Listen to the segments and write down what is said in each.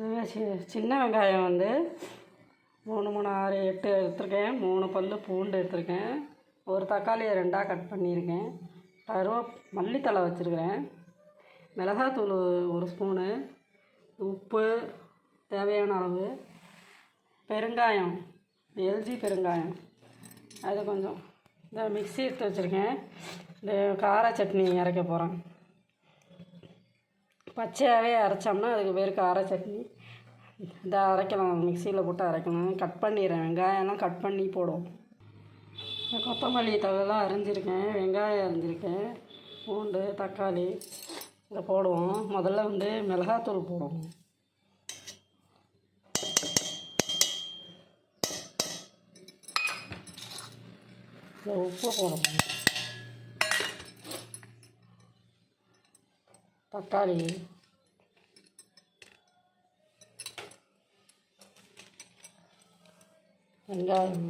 C- சின்ன வெங்காயம் வந்து மூணு மூணு ஆறு எட்டு எடுத்திருக்கேன். மூணு பல்லு பூண்டு எடுத்திருக்கேன். ஒரு தக்காளியை ரெண்டாக கட் பண்ணியிருக்கேன். கருவ மல்லித்தழை வச்சுருக்கிறேன். மிளகாத்தூள் ஒரு ஸ்பூனு. உப்பு தேவையான அளவு. பெருங்காயம் எல்ஜி பெருங்காயம். அது கொஞ்சம் இந்த மிக்ஸி எடுத்து வச்சுருக்கேன். இந்த கார சட்னி அரைக்க போகிறேன் பச்சையாகவே அரைச்சோம்னா அதுக்கு பேர் கார சட்னி. இதை அரைக்கலாம் மிக்சியில் போட்டு அரைக்கணும். கட் பண்ணிடுறேன். வெங்காயம்லாம் கட் பண்ணி போடுவோம். கொத்தமல்லி தழலாம் அரிஞ்சிருக்கேன். வெங்காயம் அரிஞ்சிருக்கேன். பூண்டு தக்காளி இதை போடுவோம். முதல்ல வந்து மிளகாத்தூள் போடுவோம் இந்த உப்பு போடுவோம் தக்காளி வெங்காயம்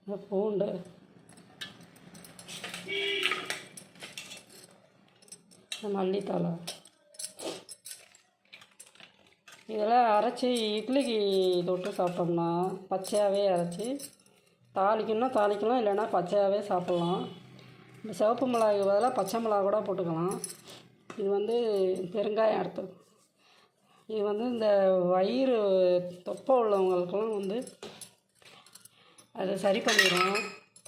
இந்த பூண்டு மல்லித்தலை இதெல்லாம் அரைச்சி இட்லிக்கு தொட்டு சாப்பிட்டோம்னா பச்சையாகவே அரைச்சி தாளிக்கணும்னா தாளிக்கலாம் இல்லைன்னா பச்சையாகவே சாப்பிட்லாம். இந்த சிவப்பு மிளகாய்க்கு பதிலாக பச்சை மிளகா கூட போட்டுக்கலாம். இது வந்து பெருங்காயம் அறுத்து. இது வந்து இந்த வயிறு தொப்பை உள்ளவங்களுக்கெல்லாம் வந்து அதை சரி பண்ணிடும்.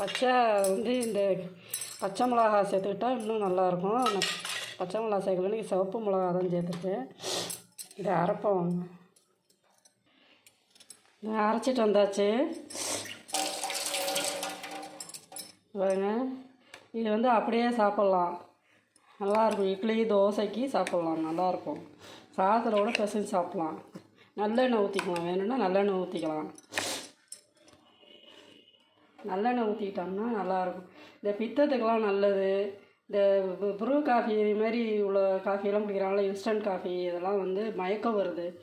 பச்சை வந்து இந்த பச்சை மிளகா சேர்த்துக்கிட்டா இன்னும் நல்லாயிருக்கும். பச்சை மிளகா சேர்க்கலன்னு சிவப்பு மிளகா தான் சேர்த்துருக்கேன் இதை அரைப்போம். அரைச்சிட்டு வந்தாச்சு. பாருங்க. இது வந்து அப்படியே சாப்பிட்லாம். நல்லாயிருக்கும். இட்லி தோசைக்கு சாப்பிட்லாம். நல்லாயிருக்கும். சாதத்தோட பிசைஞ்சு சாப்பிட்லாம். நல்லெண்ணெய் ஊற்றிக்கலாம் வேணும்னா நல்லெண்ணெய் ஊற்றிக்கலாம் நல்லெண்ணெய் ஊற்றிக்கிட்டோம்னா நல்லாயிருக்கும். இந்த பித்தத்துக்கெல்லாம் நல்லது. இந்த ப்ரூ- காஃபி இது மாதிரி உள்ள காஃபியெல்லாம் குடிக்கிறாங்களா இன்ஸ்டன்ட் காஃபி இதெல்லாம் வந்து மயக்கம் வருது.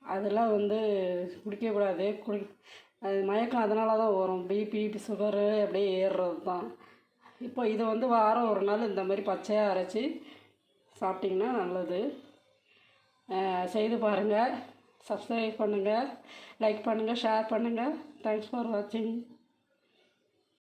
அதெல்லாம் வந்து குடிக்கக்கூடாது. குடி அது மயக்கம் அதனால தான் வரும் பிபி சுகரு அப்படியே ஏறுறது தான் இப்போ இது வந்து வாரம் ஒரு நாள் இந்த மாதிரி பச்சையாக அரைச்சி சாப்பிட்டிங்கன்னா நல்லது. செய்து பாருங்கள் சப்ஸ்கிரைப் பண்ணுங்கள் லைக் பண்ணுங்கள் ஷேர் பண்ணுங்கள் தேங்க்ஸ் ஃபார் வாட்சிங்